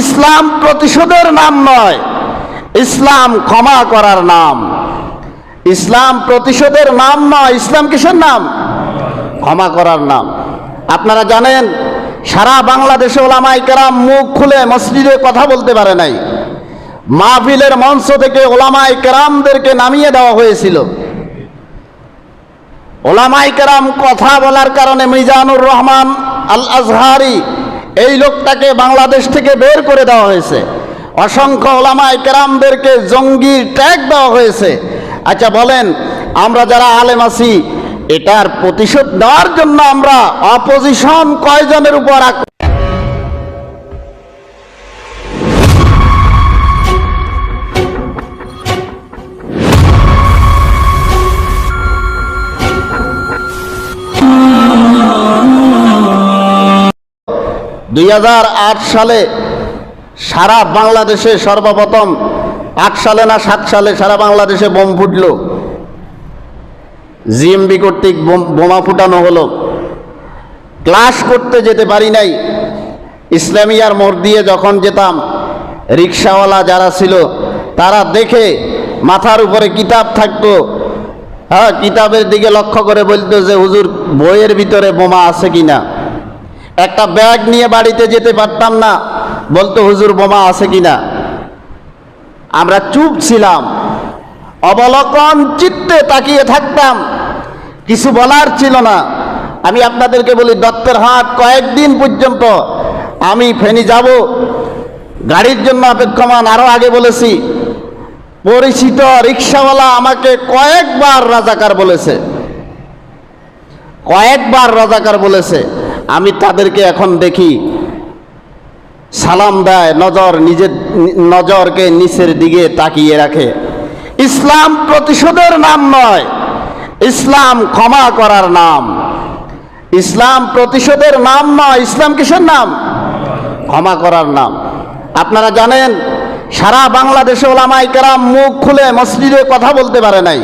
ইসলাম প্রতিশোধের নাম নয়, ইসলাম ক্ষমা করার নাম। ইসলাম প্রতিশোধের নাম নয়, ইসলাম কিসের নাম? ক্ষমা করার নাম। আপনারা জানেন, সারা বাংলাদেশে ওলামাই কেরাম মুখ খুলে মসজিদে কথা বলতে পারে নাই। মাহফিলের মঞ্চ থেকে ওলামাই কেরামদেরকে নামিয়ে দেওয়া হয়েছিল। ওলামাই কেরাম কথা বলার কারণে মিজানুর রহমান আল আজহারি এই লোকটাকে বাংলাদেশ থেকে বের করে দেওয়া হয়েছে। অসংখ্য ওলামায় কেরামদেরকে জঙ্গি ট্যাগ দেওয়া হয়েছে। আচ্ছা বলেন, আমরা যারা আলেম আছি, এটার প্রতিশোধ দেওয়ার জন্য আমরা অপোজিশন কয়জনের উপর দুই হাজার আট সালে সারা বাংলাদেশে সর্বপ্রথম আট সালে না সাত সালে সারা বাংলাদেশে বোম ফুটল। জিএমবি কর্তৃক বোমা ফুটানো হলো। ক্লাস করতে যেতে পারি নাই। ইসলামিয়ার মোড় দিয়ে যখন যেতাম, রিক্সাওয়ালা যারা ছিল, তারা দেখে মাথার উপরে কিতাব থাকতো। হ্যাঁ কিতাবের দিকে লক্ষ্য করে বলতো যে, হুজুর, বইয়ের ভিতরে বোমা আছে কিনা? একটা ব্যাগ নিয়ে বাড়িতে যেতে পারতাম না। বলতো, হুজুর, বোমা আছে কিনা? আমরা চুপ ছিলাম। অবলোকন চিত্তে তাকিয়ে থাকতাম। কিছু বলার ছিল না। আমি আপনাদেরকে বলি, দত্তের হাট কয়েকদিন পর্যন্ত আমি ফেনি যাব। গাড়ির জন্য অপেক্ষমান আরও আগে বলেছি। পরিচিত রিক্সাওয়ালা আমাকে কয়েকবার রাজাকার বলেছে। কয়েকবার রাজাকার বলেছে। আমি তাদেরকে এখন দেখি সালাম দেয়, নজর নিজের নজরকে নিচের দিকে তাকিয়ে রাখে। ইসলাম প্রতিশোধের নাম নয়, ইসলাম ক্ষমা করার নাম। ইসলাম প্রতিশোধের নাম নয়, ইসলাম কিসের নাম? ক্ষমা করার নাম। আপনারা জানেন, সারা বাংলাদেশে ওলামাই কেরাম মুখ খুলে মসজিদে কথা বলতে পারে নাই।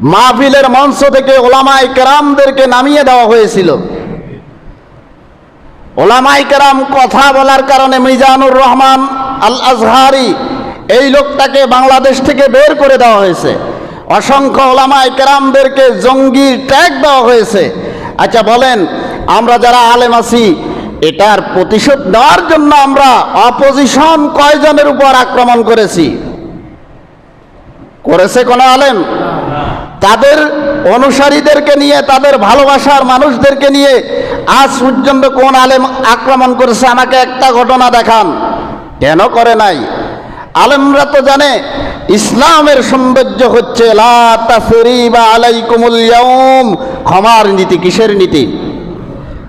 মাহফিলের মঞ্চ থেকে ওলামাই কেরামদেরকে নামিয়ে দেওয়া হয়েছিল। ওলামাই কেরাম কথা বলার কারণে মিজানুর রহমান আল আজহারি এই লোকটাকে বাংলাদেশ থেকে বের করে দেওয়া হয়েছে। অসংখ্য ওলামাই কেরামদেরকে জঙ্গির ট্যাগ দেওয়া হয়েছে। আচ্ছা বলেন, আমরা যারা আলেম আছি, এটার প্রতিশোধ দেওয়ার জন্য আমরা অপোজিশন কয়জনের উপর আক্রমণ করেছি? করেছে কোনো আলেম? তাদের অনুসারীদেরকে নিয়ে, তাদের ভালোবাসার মানুষদেরকে নিয়ে আজ পর্যন্ত কোন আলেম আক্রমণ করেছে? আমাকে একটা ঘটনা দেখান। কেন করে নাই? আলেমরা তো জানে, ইসলামের সৌন্দর্য হচ্ছে ক্ষমার নীতি। কিসের নীতি?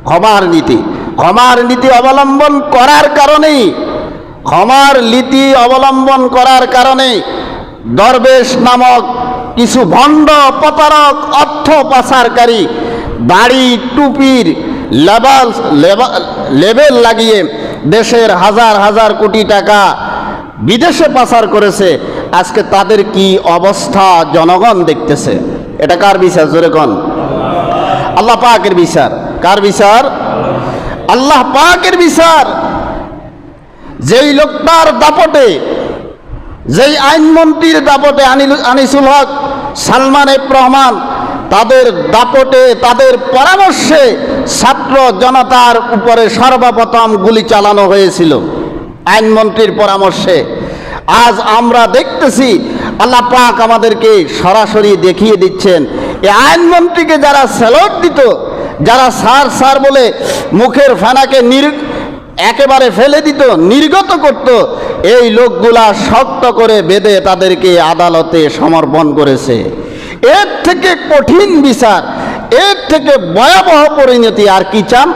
ক্ষমার নীতি। ক্ষমার নীতি অবলম্বন করার কারণেই, ক্ষমার নীতি অবলম্বন করার কারণে দরবেশ নামক কিছু ভণ্ড প্রতারক, অর্থ পাচারকারী দাড়ি টুপির লেবাল, লেবা- লেবেল লাগিয়ে দেশের হাজার হাজার কোটি টাকা বিদেশে পাচার করেছে। আজকে তাদের কি অবস্থা জনগণ দেখতেছে? এটা কার বিচার? জোরে কন। আল্লাহ পাকের বিচার। কার বিচার? আল্লাহ পাকের বিচার। যেই লোকটার দাপটে, যেই আইনমন্ত্রীর দাপটে আনিসুল হক সালমান এফ রহমান তাদের দাপটে, তাদের পরামর্শে ছাত্র জনতার উপরে সর্বপ্রথম গুলি চালানো হয়েছিল, আইনমন্ত্রীর পরামর্শে। আজ আমরা দেখতেছি, আল্লাহ পাক আমাদেরকে সরাসরি দেখিয়ে দিচ্ছেন। এই আইনমন্ত্রীকে যারা স্যালট দিত, যারা সার সার বলে মুখের ফেনাকে নির, একেবারে ফেলে দিত, নির্গত করত এই লোকগুলা শক্ত করে বেঁধে তাদেরকে আদালতে সমর্পণ করেছে। এর থেকে কঠিন বিচার, এর থেকে ভয়াবহ পরিণতি আর কি চান?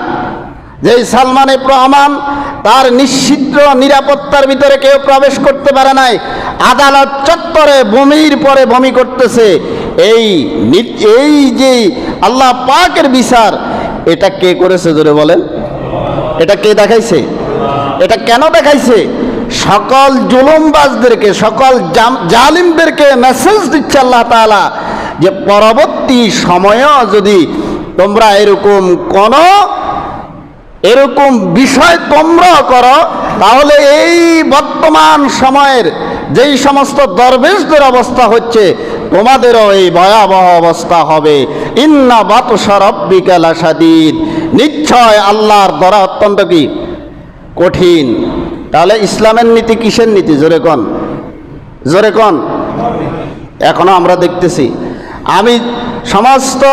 যেই সালমান রহমান তার নিশ্চিদ্র নিরাপত্তার ভিতরে কেউ প্রবেশ করতে পারে নাই। আদালত চত্বরে বমির পরে বমি করতেছে। এই এই যে আল্লাহ পাকের বিচার, এটা কে করেছে জোরে বলেন? এটা কে দেখাইছে? এটা কেন দেখাইছে? সকল জুলুমবাজদেরকে, সকল জালিমদেরকে মেসেজ দিচ্ছে আল্লাহ তাআলা যে পরবর্তী সময়েও যদি তোমরা এরকম কোনো, এরকম বিষয় তোমরা করো, তাহলে এই বর্তমান সময়ের যেই সমস্ত দরবেশদের অবস্থা হচ্ছে, তোমাদেরও এই ভয়াবহ অবস্থা হবে। ইন্না বাতসা রব্বিকা লাসাদিদ নিশ্চয় আল্লাহর দরা অত্যন্ত কি? কঠিন। তাহলে ইসলামের নীতি কিসের নীতি? জোরে কন। জোরে কন। এখনও আমরা দেখতেছি। আমি সমস্ত